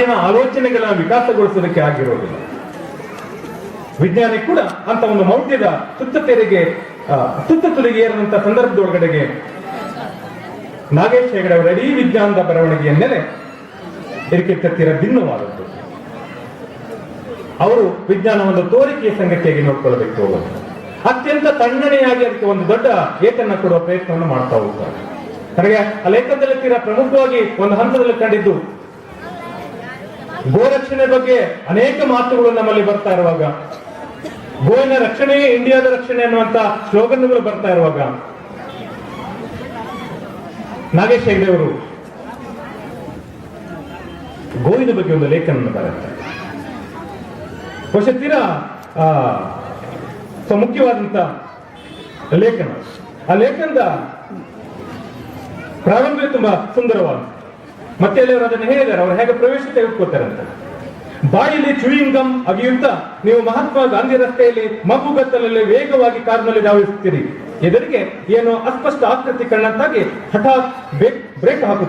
ವಿಜ್ಞಾನ ಆಲೋಚನೆಗಳನ್ನ ವಿಕಾಸಗೊಳಿಸೋದಕ್ಕೆ ಆಗಿರೋದಿಲ್ಲ. ವಿಜ್ಞಾನಿ ಕೂಡ ಅಂತ ಒಂದು ಮೌಢ್ಯದ ತೆರೆಗೆ ಸುತ್ತ ತುತ್ತ ಏರಿದಂತ ಸಂದರ್ಭದೊಳಗಡೆಗೆ ನಾಗೇಶ್ ಹೆಗಡೆ ಅವರ ಇಡೀ ವಿಜ್ಞಾನದ ಬರವಣಿಗೆಯ ನೆಲೆ ಇದಕ್ಕೆ ತತ್ತಿರ ಭಿನ್ನವಾದದ್ದು. ಅವರು ವಿಜ್ಞಾನ ಒಂದು ತೋರಿಕೆಯ ಸಂಗತಿಯಾಗಿ ನೋಡ್ಕೊಳ್ಬೇಕು. ಅತ್ಯಂತ ತಣ್ಣನೆಯಾಗಿ ಅದಕ್ಕೆ ಒಂದು ದೊಡ್ಡ ಏತನ್ನ ಕೊಡುವ ಪ್ರಯತ್ನವನ್ನು ಮಾಡ್ತಾ ಹೋಗ್ತಾರೆ. ನನಗೆ ಆ ಲೇಖನದಲ್ಲಿ ತೀರಾ ಪ್ರಮುಖವಾಗಿ ಒಂದು ಹಂತದಲ್ಲಿ ಕಂಡಿದ್ದು ಗೋರಕ್ಷಣೆ ಬಗ್ಗೆ ಅನೇಕ ಮಾತುಗಳು ನಮ್ಮಲ್ಲಿ ಬರ್ತಾ ಇರುವಾಗ. ಗೋವಿನ ರಕ್ಷಣೆಯೇ ಇಂಡಿಯಾದ ರಕ್ಷಣೆ ಅನ್ನುವಂತ ಸ್ಲೋಗನ್ಗಳು ಬರ್ತಾ ಇರುವಾಗ. ನಾಗೇಶ್ ಹೆಗ್ಡೆ ಅವರು ಗೋವಿನ ಬಗ್ಗೆ ಒಂದು ಲೇಖನ ಬರುತ್ತೆ ಬಹುಶಃ ತೀರಾ ಮುಖ್ಯವಾದಂತ ಲೇಖನ. ಆ ಲೇಖನದ ಪ್ರಾರಂಭ ತುಂಬಾ ಸುಂದರವಾದ ಮತ್ತೆ ಅವರು ಅದನ್ನು ಹೇಳಿದ್ದಾರೆ. ಅವ್ರು ಹೇಗೆ ಪ್ರವೇಶ ತೆಗೆದುಕೋತಾರೆ ಅಂತ ಬಾಯಲ್ಲಿ ಚೂಯಿಂಗ್ ಗಮ್ ನೀವು ಮಹಾತ್ಮ ಗಾಂಧಿ ರಸ್ತೆಯಲ್ಲಿ ಮಗುಗತ್ತಲಲ್ಲಿ ವೇಗವಾಗಿ ಕಾರ್ನಲ್ಲಿ ಧಾವಿಸುತ್ತೀರಿ. ಎದುರಿಗೆ ಏನೋ ಅಸ್ಪಷ್ಟ ಆಕೃತಿ ಕಂಡಂತಾಗಿ ಹಠಾತ್ ಬ್ರೇಕ್ ಹಾಕುತ್ತೀರಿ.